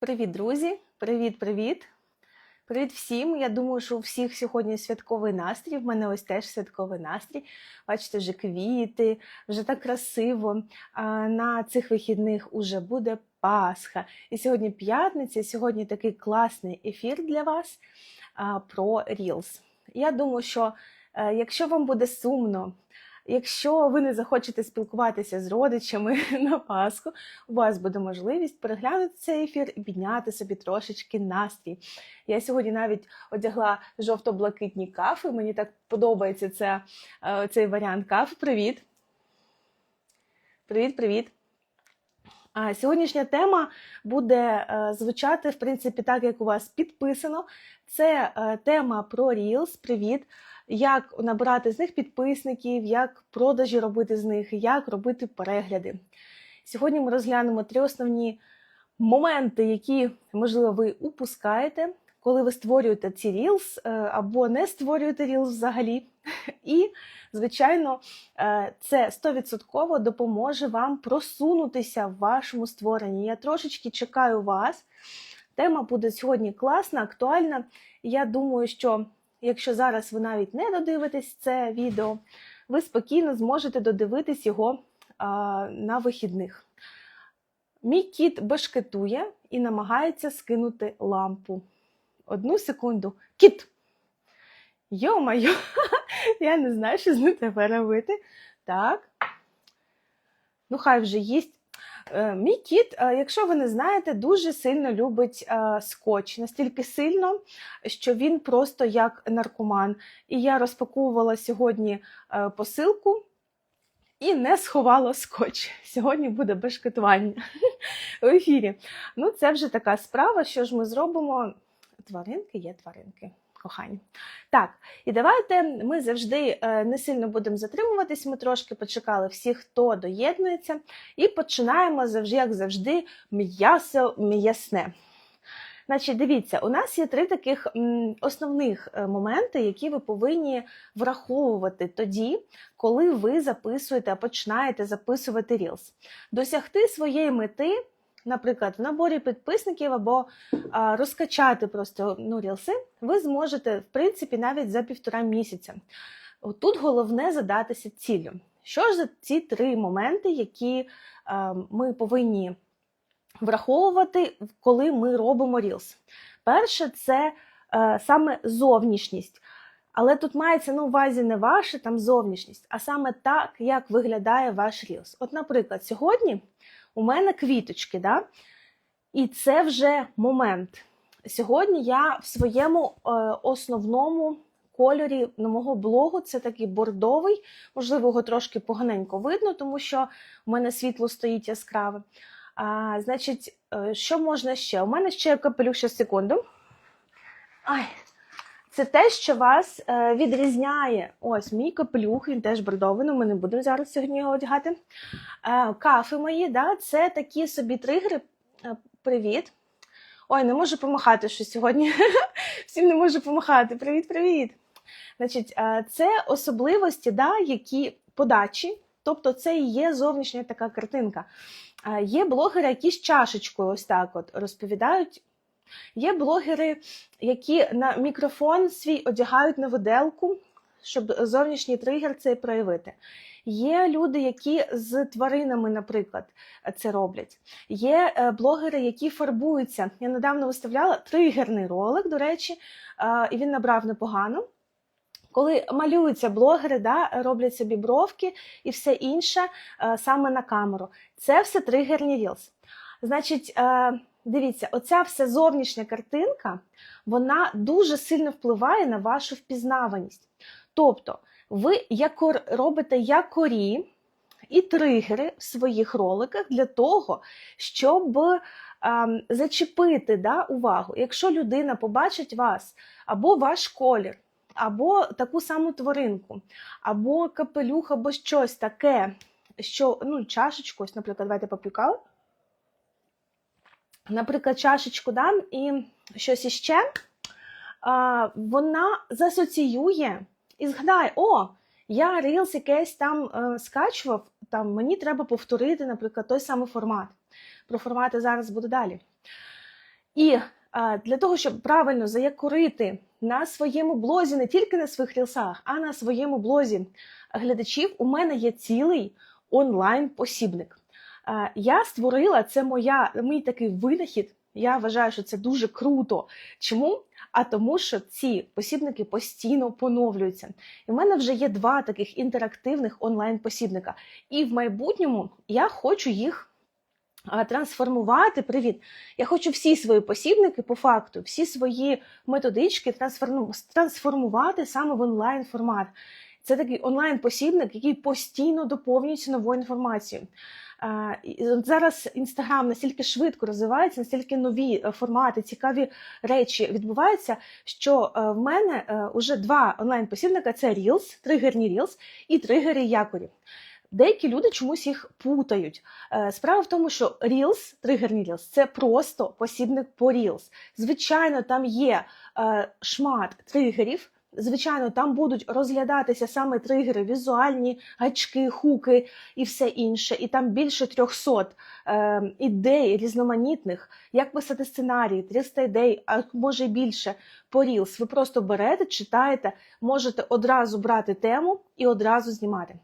Привіт, друзі! Привіт-привіт! Привіт всім! Я думаю, що у всіх сьогодні святковий настрій. В мене ось теж святковий настрій. Бачите, вже квіти, вже так красиво. На цих вихідних уже буде Пасха. І сьогодні п'ятниця, сьогодні такий класний ефір для вас про Reels. Я думаю, що е, якщо вам буде сумно, Якщо ви не захочете спілкуватися з родичами на Пасху, у вас буде можливість переглянути цей ефір і підняти собі трошечки настрій. Я сьогодні навіть одягла жовто-блакитні кафи. Мені так подобається це, цей варіант кафи. Привіт! Привіт, привіт! А Сьогоднішня тема буде е, звучати, в принципі, так, як у вас підписано. Це е, тема про Reels. Привіт! Як набирати з них підписників, як продажі робити з них, як робити перегляди. Сьогодні ми розглянемо три основні моменти, які, можливо, ви упускаєте, коли ви створюєте ці Reels е, або не створюєте Reels взагалі. І, звичайно, е, це 100% допоможе вам просунутися в вашому створенні. Я трошечки чекаю вас. Тема буде сьогодні класна, актуальна. Я думаю, що Якщо зараз ви навіть не додивитесь це відео, ви спокійно зможете додивитись його а, на вихідних. Мій кіт бешкетує і намагається скинути лампу. Одну секунду. Кіт! Йо-майо, я не знаю, що з ним тепер робити. Так. Ну, хай вже їсть. Е, мій кіт, е, якщо ви не знаєте, дуже сильно любить е, скотч, настільки сильно, що він просто як наркоман. І я розпаковувала сьогодні посилку і не сховала скотч. Сьогодні буде бешкетування в ефірі. Ну, це вже така справа, що ж ми зробимо. Тваринки є тваринки кохані. Так, і давайте ми завжди е, не сильно будемо затримуватись. Ми трошки почекали всіх, хто доєднується, і починаємо завжди, як завжди, м'ясо м'ясне. Значить, дивіться, у нас є три таких основних е, моменти, які ви повинні враховувати тоді, коли ви записуєте, починаєте записувати Reels. Досягти своєї мети наприклад, в наборі підписників або а, розкачати просто ну, рілси, ви зможете, в принципі, навіть за півтора місяця. Тут головне задатися ціллю. Що ж за ці три моменти, які а, ми повинні враховувати, коли ми робимо Reels? Перше, це а, саме зовнішність. Але тут мається на увазі не ваша там зовнішність, а саме так, як виглядає ваш Reels. От, наприклад, сьогодні у мене квіточки, да? і це вже момент. Сьогодні я в своєму е, основному кольорі на мого блогу це такий бордовий, можливо, його трошки поганенько видно, тому що у мене світло стоїть яскраве. А, Значить, е, що можна ще? У мене ще капелюх ще секунду. Ай, це те, що вас е, відрізняє. Ось мій капелюх, він теж бордовий, але ми не будемо зараз сьогодні його одягати. Е, кафи мої, да, це такі собі тригери. Е, привіт. Ой, не можу помахати що сьогодні. Всім не можу помахати. Привіт-привіт. Значить, Це особливості, да, які подачі, тобто це і є зовнішня така картинка. Є блогери, які з чашечкою ось так от розповідають Є блогери, які на мікрофон свій одягають на виделку, щоб зовнішній тригер цей проявити. Є люди, які з тваринами, наприклад, це роблять. Є е, блогери, які фарбуються. Я недавно виставляла тригерний ролик, до речі, і він набрав непогано. Коли малюються блогери, да, роблять собі бровки і все інше е, саме на камеру. Це все тригерні рілс. Значить, е, Дивіться, оця вся зовнішня картинка, вона дуже сильно впливає на вашу впізнаваність. Тобто, ви якор, робите якорі і тригери в своїх роликах для того, щоб ем, зачепити да, увагу. Якщо людина побачить вас або ваш колір, або таку саму тваринку, або капелюх, або щось таке, що ну, чашечку, ось, наприклад, давайте попікали наприклад, чашечку дам і щось іще, вона засоціює і згадає, о, я Reels якесь там е, скачував, там мені треба повторити, наприклад, той самий формат. Про формати зараз буду далі. І а, для того, щоб правильно заякорити на своєму блозі, не тільки на своїх рілсах, а на своєму блозі глядачів, у мене є цілий онлайн-посібник. Я створила це моя, мій такий винахід. Я вважаю, що це дуже круто. Чому? А тому, що ці посібники постійно поновлюються. І в мене вже є два таких інтерактивних онлайн-посібника. І в майбутньому я хочу їх трансформувати. Привіт! Я хочу всі свої посібники по факту, всі свої методички трансформу- трансформувати саме в онлайн формат. Це такий онлайн-посібник, який постійно доповнюється новою інформацією. Зараз інстаграм настільки швидко розвивається, настільки нові е, формати, цікаві речі відбуваються, що е, в мене вже два онлайн-посібника: це Reels, тригерні Reels і тригери якорі. Деякі люди чомусь їх путають. Е, Справа в тому, що Reels, тригерні Reels, це просто посібник по Reels. Звичайно, там є е, шмат тригерів. Звичайно, там будуть розглядатися саме тригери, візуальні гачки, хуки і все інше. І там більше 300 е, ідей різноманітних, як писати сценарії, 300 ідей, а може й більше по Reels. Ви просто берете, читаєте, можете одразу брати тему і одразу знімати.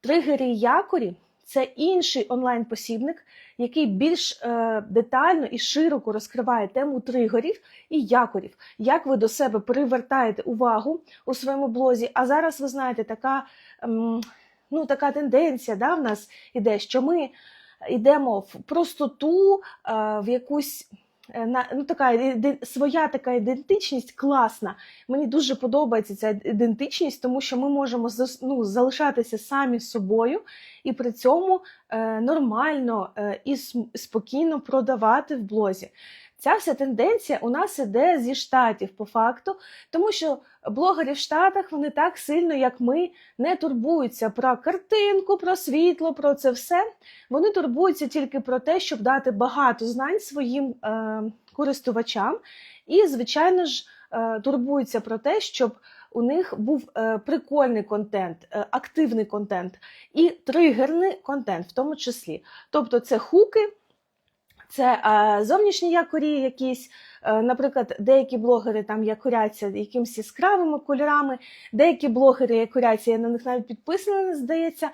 Тригери і якорі це інший онлайн-посібник, який більш е, детально і широко розкриває тему тригерів і якорів, як ви до себе привертаєте увагу у своєму блозі. А зараз ви знаєте, така, ем, ну, така тенденція да, в нас іде, що ми йдемо в простоту, е, в якусь. Е, ну, така своя така ідентичність класна. Мені дуже подобається ця ідентичність, тому що ми можемо ну, залишатися самі собою і при цьому е, нормально е, і спокійно продавати в блозі. Ця вся тенденція у нас іде зі штатів по факту, тому що блогери в Штатах вони так сильно, як ми, не турбуються про картинку, про світло, про це все. Вони турбуються тільки про те, щоб дати багато знань своїм е, користувачам, і, звичайно ж, е, турбуються про те, щоб у них був е, прикольний контент, е, активний контент і тригерний контент, в тому числі. Тобто, це хуки. Це е, зовнішні якорі, якісь, е, наприклад, деякі блогери там якоряться якимись яскравими кольорами, деякі блогери якоряться, я на них навіть підписана, здається,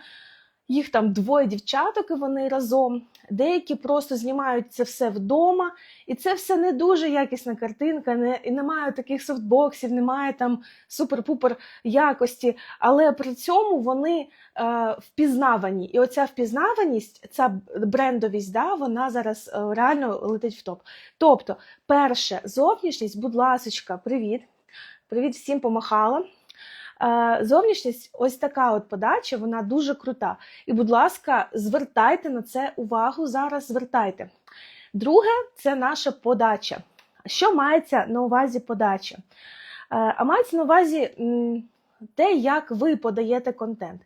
їх там двоє дівчаток, і вони разом. Деякі просто знімають це все вдома, і це все не дуже якісна картинка, не, і немає таких софтбоксів, немає там супер-пупер якості, але при цьому вони е, впізнавані. І оця впізнаваність, ця брендовість, да, вона зараз е, реально летить в топ. Тобто, перше, зовнішність, будь ласочка, привіт. Привіт всім помахала. Е, Зовнішність, ось така от подача, вона дуже крута. І, будь ласка, звертайте на це увагу зараз. Звертайте. Друге, це наша подача. Що мається на увазі подача? Е, А мається на увазі те, як ви подаєте контент.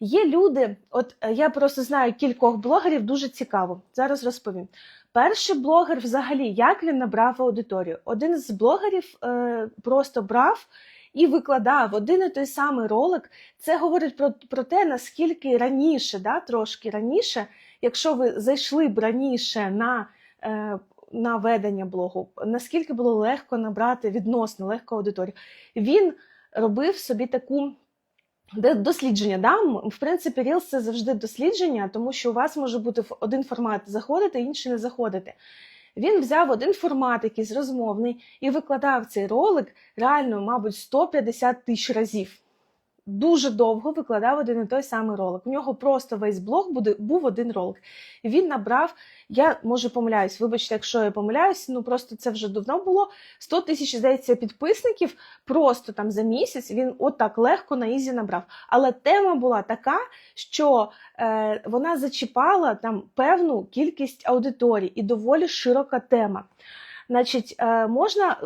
Є люди, от е, я просто знаю кількох блогерів, дуже цікаво. Зараз розповім. Перший блогер, взагалі, як він набрав аудиторію? Один з блогерів е, просто брав і викладав один і той самий ролик. Це говорить про, про те, наскільки раніше, да, трошки раніше, якщо ви зайшли б раніше на, е, на ведення блогу, наскільки було легко набрати відносно легко аудиторію. Він робив собі таку. Дослідження, да? В принципі, Reels – це завжди дослідження, тому що у вас може бути один формат заходити, інший не заходити. Він взяв один формат, якийсь розмовний, і викладав цей ролик реально, мабуть, 150 тисяч разів. Дуже довго викладав один і той самий ролик. У нього просто весь блог буде, був один ролик. І він набрав, я може помиляюсь, вибачте, якщо я помиляюсь, ну просто це вже давно було. 100 тисяч, здається, підписників просто там за місяць він отак легко на ізі набрав. Але тема була така, що е, вона зачіпала там певну кількість аудиторій і доволі широка тема. Значить, е, можна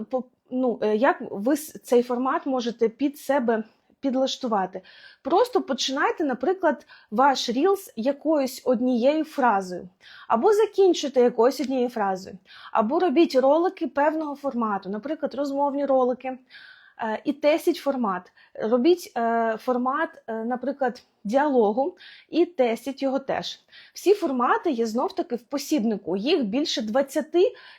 ну, е, як ви цей формат можете під себе підлаштувати? Просто починайте, наприклад, ваш Reels якоюсь однією фразою, або закінчуйте якоюсь однією фразою, або робіть ролики певного формату, наприклад, розмовні ролики. Е, І тестіть формат. Робіть е, формат, е, наприклад, діалогу, і тестіть його теж. Всі формати є знов-таки в посібнику. Їх більше 20,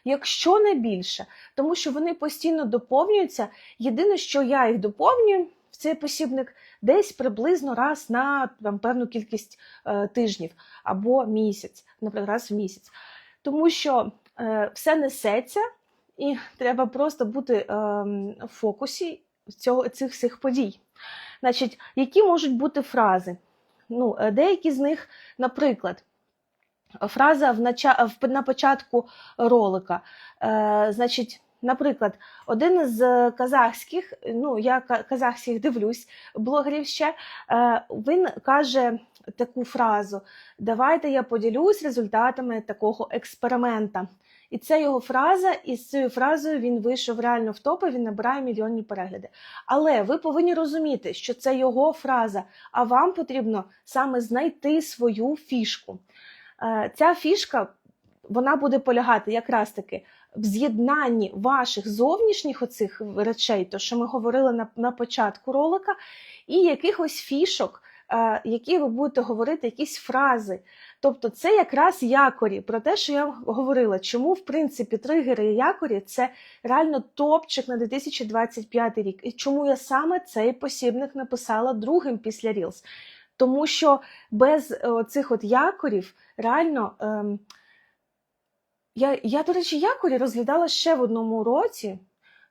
якщо не більше, тому що вони постійно доповнюються. Єдине, що я їх доповнюю цей посібник, десь приблизно раз на там, певну кількість е, тижнів або місяць, наприклад, раз в місяць. Тому що е, все несеться, і треба просто бути е, в фокусі цього, цих всіх подій. Значить, які можуть бути фрази? Ну, е, деякі з них, наприклад, фраза в нача... на початку ролика. Е, значить, наприклад, один з казахських, ну я казахських дивлюсь, блогерів ще, е, він каже таку фразу: Давайте я поділюсь результатами такого експеримента. І це його фраза, і з цією фразою він вийшов реально в топи, він набирає мільйонні перегляди. Але ви повинні розуміти, що це його фраза, а вам потрібно саме знайти свою фішку. Е, Ця фішка вона буде полягати якраз таки в з'єднанні ваших зовнішніх оцих речей, то що ми говорили на, на початку ролика, і якихось фішок, е, які ви будете говорити, якісь фрази. Тобто це якраз якорі про те, що я говорила, чому в принципі тригери і якорі це реально топчик на 2025 рік. І чому я саме цей посібник написала другим після Reels. Тому що без е, цих якорів реально. Ем, я, я, до речі, якорі розглядала ще в одному році.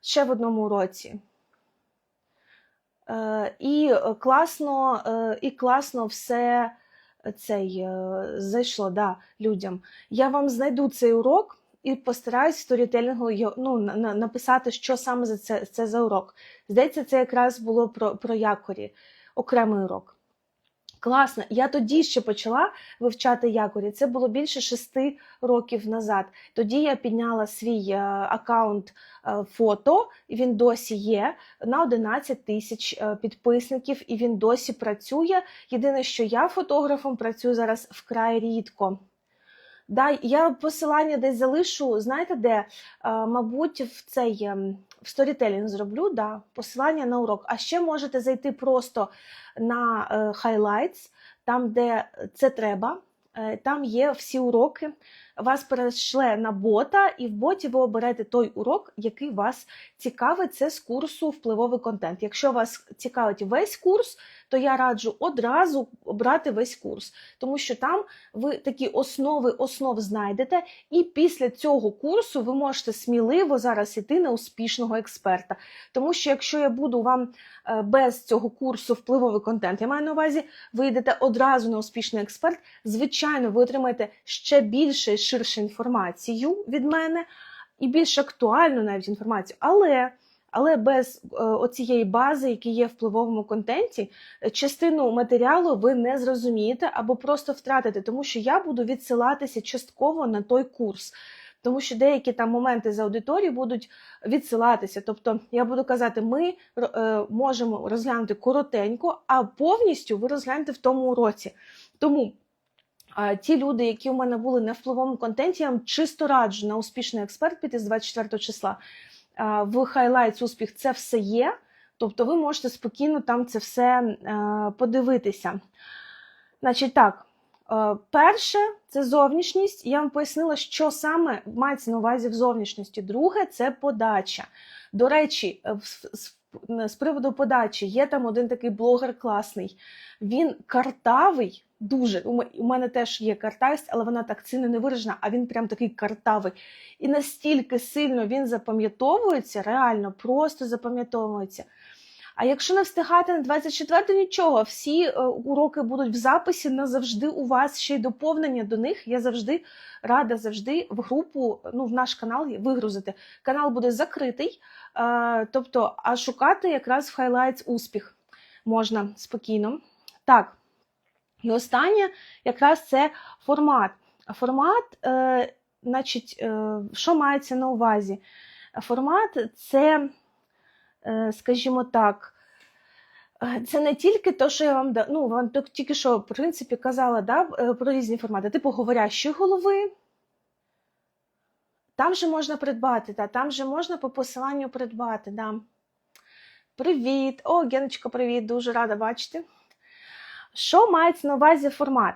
Ще в одному році. Е, і е, класно, е, і класно все цей е, зайшло да, людям. Я вам знайду цей урок і постараюсь сторітелінгу ну, на- на- написати, що саме за це, це за урок. Здається, це якраз було про, про якорі, окремий урок. Класно. Я тоді ще почала вивчати якорі. Це було більше шести років назад. Тоді я підняла свій е, аккаунт е, фото, він досі є на 11 тисяч е, підписників, і він досі працює. Єдине, що я фотографом працюю зараз вкрай рідко. Да, я посилання десь залишу, знаєте де? Мабуть, в цей ем, сторітелінг зроблю, да, посилання на урок. А ще можете зайти просто на е, highlights, там, де це треба. Е, Там є всі уроки. Вас перешле на бота, і в боті ви оберете той урок, який вас цікавить. Це з курсу впливовий контент. Якщо вас цікавить весь курс, то я раджу одразу обрати весь курс, тому що там ви такі основи основ знайдете, і після цього курсу ви можете сміливо зараз іти на успішного експерта. Тому що якщо я буду вам е, без цього курсу впливовий контент, я маю на увазі, ви йдете одразу на успішний експерт. Звичайно, ви отримаєте ще більше ширше інформацію від мене і більш актуальну навіть інформацію. Але але без е, оцієї бази, які є в впливовому контенті, частину матеріалу ви не зрозумієте або просто втратите, тому що я буду відсилатися частково на той курс. Тому що деякі там моменти з аудиторії будуть відсилатися. Тобто я буду казати, ми е, можемо розглянути коротенько, а повністю ви розглянете в тому уроці. Тому ті люди, які у мене були на впливовому контенті, я вам чисто раджу на успішний експерт піти з 24 числа. В Highlights успіх це все є. Тобто ви можете спокійно там це все е, подивитися. Значить, так, е, перше це зовнішність. Я вам пояснила, що саме мається на увазі в зовнішності. Друге це подача. До речі, е, з приводу подачі є там один такий блогер класний. Він картавий, дуже. У мене теж є картавість, але вона так сильно не виражена, а він прям такий картавий. І настільки сильно він запам'ятовується, реально просто запам'ятовується. А якщо не встигати на 24 нічого, всі е, уроки будуть в записі назавжди у вас ще й доповнення до них. Я завжди рада завжди в групу, ну в наш канал вигрузити. Канал буде закритий, е, тобто, а шукати якраз в Highlights успіх можна спокійно. Так, і останнє якраз це формат. Формат, е, значить, е, що мається на увазі? Формат це е, скажімо так, е, це не тільки те, що я вам ну, вам тільки- тільки що, в принципі, казала да, е, про різні формати, типу говорящої голови. Там же можна придбати, да, там же можна по посиланню придбати. Да. Привіт! О, Геночка, привіт! Дуже рада бачити. Що мається на увазі формат?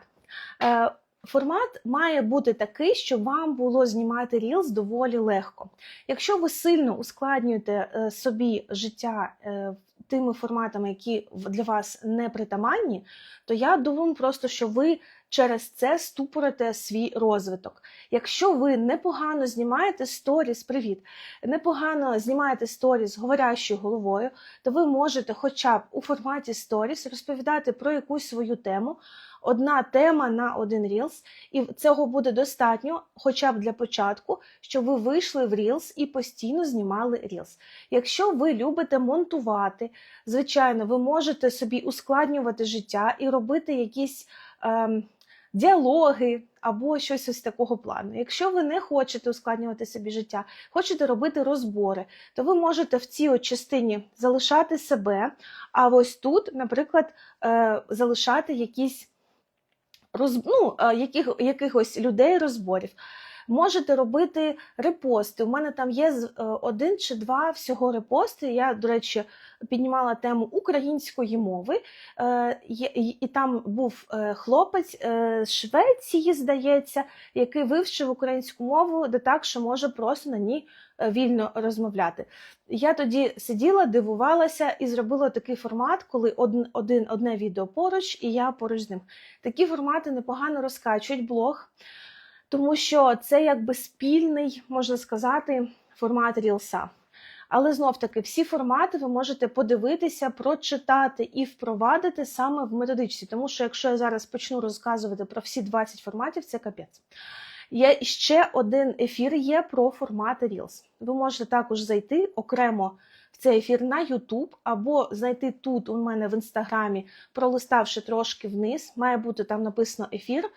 Е, Формат має бути такий, щоб вам було знімати Reels доволі легко. Якщо ви сильно ускладнюєте е, собі життя е, тими форматами, які для вас не притаманні, то я думаю просто, що ви через це ступорите свій розвиток. Якщо ви непогано знімаєте сторіс, привіт, непогано знімаєте сторіс говорящою головою, то ви можете хоча б у форматі сторіс розповідати про якусь свою тему, одна тема на один Reels, і цього буде достатньо, хоча б для початку, щоб ви вийшли в Reels і постійно знімали Reels. Якщо ви любите монтувати, звичайно, ви можете собі ускладнювати життя і робити якісь ем, діалоги або щось ось такого плану. Якщо ви не хочете ускладнювати собі життя, хочете робити розбори, то ви можете в цій от частині залишати себе, а ось тут, наприклад, е, залишати якісь роз, ну, е, яких, якихось людей розборів. Можете робити репости. У мене там є е, один чи два всього репости. Я, до речі, піднімала тему української мови, Е, і там був е, хлопець з Швеції, здається, який вивчив українську мову де так, що може просто на ній вільно розмовляти. Я тоді сиділа, дивувалася і зробила такий формат, коли один, одне відео поруч, і я поруч з ним. Такі формати непогано розкачують блог, тому що це якби спільний, можна сказати, формат рілса. Але знов таки, всі формати ви можете подивитися, прочитати і впровадити саме в методичці. Тому що якщо я зараз почну розказувати про всі 20 форматів, це капець. Є ще один ефір є про формати Reels. Ви можете також зайти окремо в цей ефір на YouTube, або знайти тут у мене в інстаграмі, пролиставши трошки вниз. Має бути там написано ефір,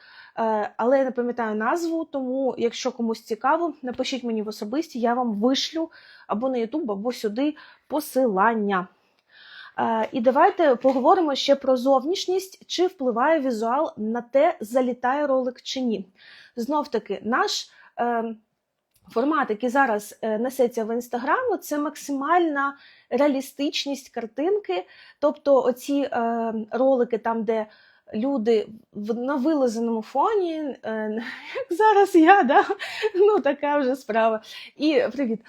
але я не пам'ятаю назву. Тому, якщо комусь цікаво, напишіть мені в особисті, я вам вишлю або на YouTube, або сюди посилання. Е, І давайте поговоримо ще про зовнішність, чи впливає візуал на те, залітає ролик чи ні. Знов таки, наш е, формат, який зараз е, несеться в інстаграму, це максимальна реалістичність картинки. Тобто, оці е, ролики, там, де люди в, на вилазеному фоні, е, як зараз я, да? ну така вже справа. І привіт.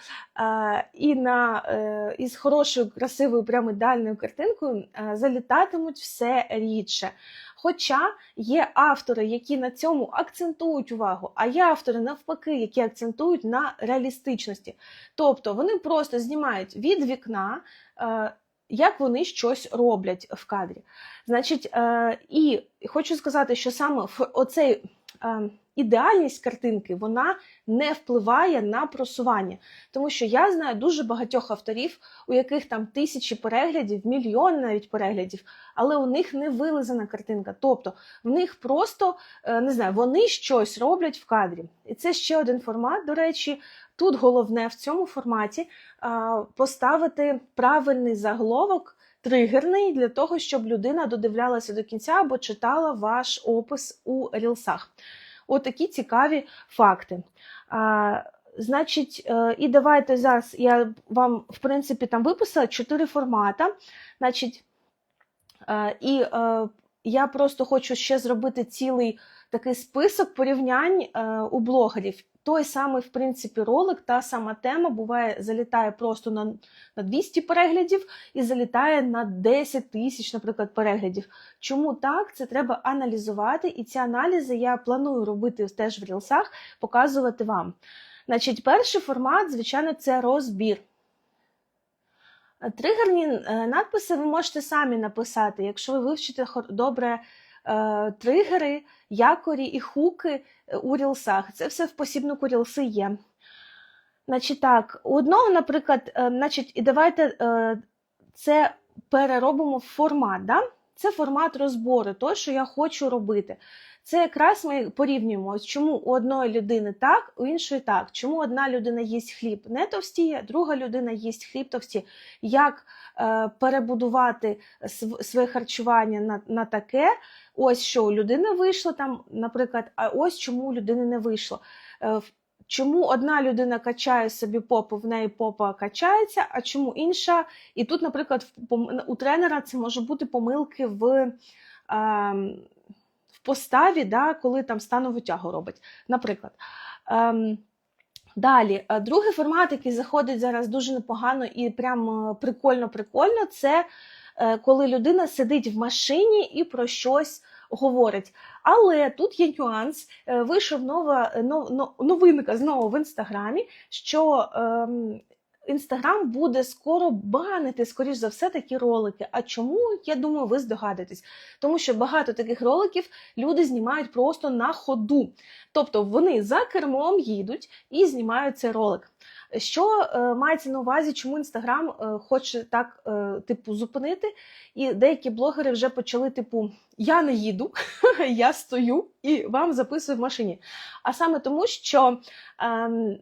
І на е, із хорошою, красивою, прямо ідеальною картинкою е, залітатимуть все рідше. Хоча є автори, які на цьому акцентують увагу, а є автори навпаки, які акцентують на реалістичності. Тобто вони просто знімають від вікна, як вони щось роблять в кадрі. Значить, е, і хочу сказати, що саме в оцей ідеальність картинки вона не впливає на просування. Тому що я знаю дуже багатьох авторів, у яких там тисячі переглядів, мільйони навіть переглядів, але у них не вилизана картинка. Тобто в них просто е, не знаю, вони щось роблять в кадрі. І це ще один формат. До речі, тут головне в цьому форматі поставити правильний заголовок. Тригерний для того, щоб людина додивлялася до кінця або читала ваш опис у рілсах. Отакі цікаві факти. А, значить, е, і давайте зараз я вам, в принципі, там виписала чотири формата. Значить, е, і е, я просто хочу ще зробити цілий такий список порівнянь у блогерів. Той самий, в принципі, ролик, та сама тема буває, залітає просто на, на 200 переглядів і залітає на 10 тисяч, наприклад, переглядів. Чому так? Це треба аналізувати, і ці аналізи я планую робити теж в рілсах, показувати вам. Значить, перший формат, звичайно, це розбір. Тригерні е, надписи ви можете самі написати, якщо ви вивчите добре тригери, якорі і хуки е, у рілсах. Це все в посібнику рілси є. Значить, так, у одного, наприклад, е, значить, і давайте е, це переробимо в формат. Да? Це формат розбору, той, що я хочу робити. Це якраз ми порівнюємо, чому у одної людини так, у іншої так. Чому одна людина їсть хліб не товстіє, друга людина їсть хліб товсті. Як е, перебудувати св- своє харчування на, на таке, ось що у людини вийшло там, наприклад, а ось чому у людини не вийшло. Е, чому одна людина качає собі попу, в неї попа качається, а чому інша. І тут, наприклад, у тренера це може бути помилки в. ем, в поставі, да, коли там станову тягу робить, наприклад. Ем, Далі, е, другий формат, який заходить зараз дуже непогано і прям е, прикольно-прикольно, це е, коли людина сидить в машині і про щось говорить. Але тут є нюанс. Е, Вийшов нова е, но- но- новинка знову в інстаграмі, що ем, Інстаграм буде скоро банити, скоріш за все, такі ролики. А чому? Я думаю, ви здогадуєтесь. Тому що багато таких роликів люди знімають просто на ходу. Тобто вони за кермом їдуть і знімають цей ролик. Що е, мається на увазі, чому інстаграм хоче так, типу, зупинити? І деякі блогери вже почали, типу, я не їду, я стою і вам записую в машині. А саме тому, що ем,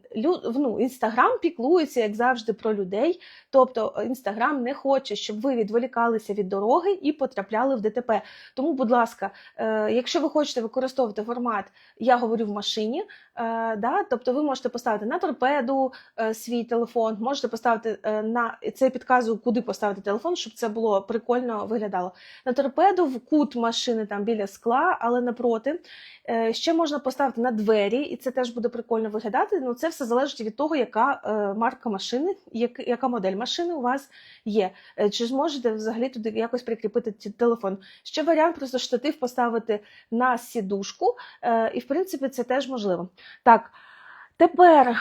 ну, інстаграм піклується, як завжди, про людей. Тобто інстаграм не хоче, щоб ви відволікалися від дороги і потрапляли в ДТП. Тому, будь ласка, е, якщо ви хочете використовувати формат Я говорю в машині, е, да, тобто ви можете поставити на торпеду е, свій телефон, можете поставити е, на це підказую, куди поставити телефон, щоб це було прикольно виглядало. На торпеду в кут машини там біля скла, але напроти. Е, Ще можна поставити на двері, і це теж буде прикольно виглядати. Ну це все залежить від того, яка е, марка машини, яка модель машини у вас є. Е, Чи зможете взагалі туди якось прикріпити телефон? Ще варіант просто штатив поставити на сідушку, і в принципі це теж можливо. Так, тепер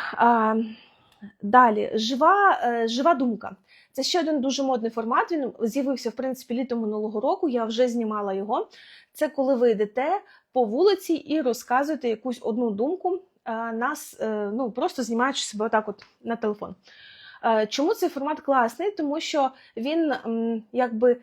далі жива, жива думка. Це ще один дуже модний формат. Він з'явився в принципі літом минулого року. Я вже знімала його. Це коли ви йдете по вулиці і розказуєте якусь одну думку, е, нас е, ну просто знімаючи себе отак, от на телефон. Е, Чому цей формат класний? Тому що він якби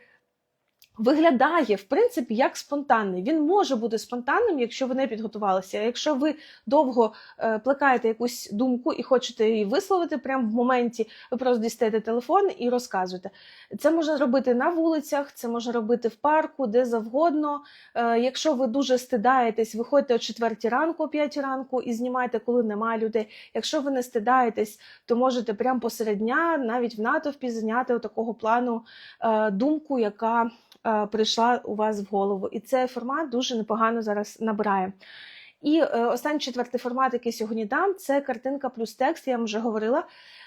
виглядає в принципі як спонтанний. Він може бути спонтанним, якщо ви не підготувалися. Якщо ви довго е, плекаєте якусь думку і хочете її висловити прямо в моменті, ви просто дістаєте телефон і розказуєте. Це можна робити на вулицях, це можна робити в парку, де завгодно. Е, Якщо ви дуже стидаєтесь, виходьте о 4 ранку, о 5 ранку і знімайте, коли немає людей. Якщо ви не стидаєтесь, то можете прямо посеред дня, навіть в натовпі, зняти такого плану е, думку, яка прийшла у вас в голову. І цей формат дуже непогано зараз набирає. І е, останній четвертий формат, який сьогодні дам, це картинка плюс текст. Я вам вже говорила.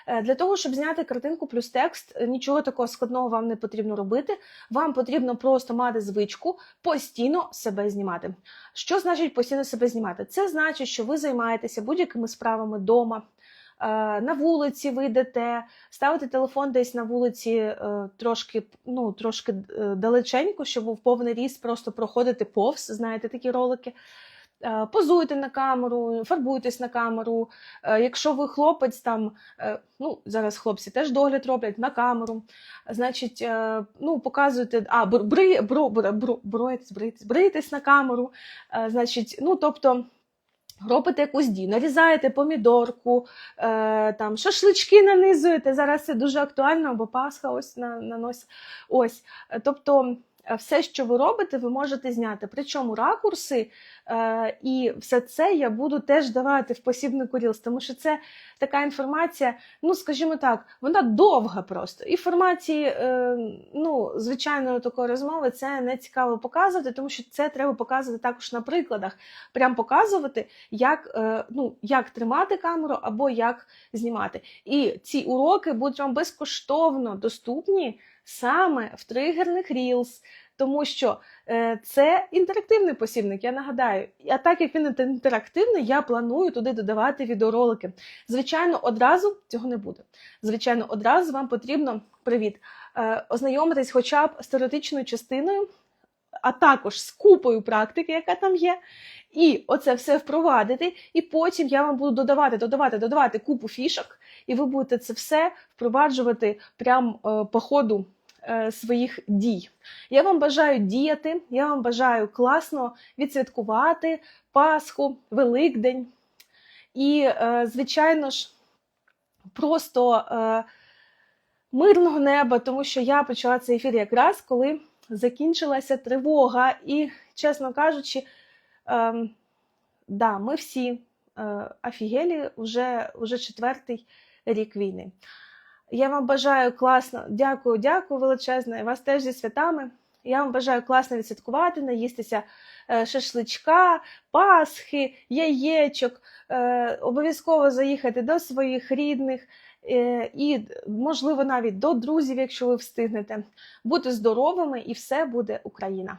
Е, Для того, щоб зняти картинку плюс текст, е, нічого такого складного вам не потрібно робити. Вам потрібно просто мати звичку постійно себе знімати. Що значить постійно себе знімати? Це значить, що ви займаєтеся будь-якими справами вдома. Е, На вулиці ви йдете, ставите телефон десь на вулиці е, трошки, ну, трошки е, далеченько, щоб був повний ріст, просто проходити повз, знаєте такі ролики. Позуйте на камеру, фарбуйтесь на камеру. Якщо ви хлопець, там ну зараз хлопці теж догляд роблять на камеру. Значить, ну показуйте, а бр- бри, бро, бро, бро, броєтесь, бриєтесь, бриєтесь на камеру. Значить, ну тобто. Робите якусь дію, нарізаєте помідорку, е, там шашлички нанизуєте. Зараз це дуже актуально, бо Пасха ось на, на носі. Ось. Тобто, е, все, що ви робите, ви можете зняти. Причому ракурси і все це я буду теж давати в посібнику Reels, тому що це така інформація, ну скажімо так, вона довга просто. І в е, ну, звичайної такої розмови це не цікаво показувати, тому що це треба показувати також на прикладах. Прям показувати, як, е, ну, як тримати камеру або як знімати. І ці уроки будуть вам безкоштовно доступні саме в тригерних Reels, тому що е, це інтерактивний посібник, я нагадаю. А так як він інтерактивний, я планую туди додавати відеоролики. Звичайно, одразу цього не буде. Звичайно, одразу вам потрібно привіт, е, ознайомитись хоча б з теоретичною частиною, а також з купою практики, яка там є. І оце все впровадити, і потім я вам буду додавати, додавати, додавати купу фішок, і ви будете це все впроваджувати прямо е, по ходу своїх дій. Я вам бажаю діяти, я вам бажаю класно відсвяткувати Пасху, Великдень. І, е, звичайно ж, просто е, мирного неба, тому що я почала цей ефір якраз коли закінчилася тривога. І, чесно кажучи, ем, да, ми всі е, офігелі вже, вже четвертий рік війни. Я вам бажаю класно, дякую, дякую величезне. Вас теж зі святами. Я вам бажаю класно відсвяткувати, наїстися е, шашличка, пасхи, яєчок, е, обов'язково заїхати до своїх рідних е, і, можливо, навіть до друзів, якщо ви встигнете. Бути здоровими, і все буде Україна.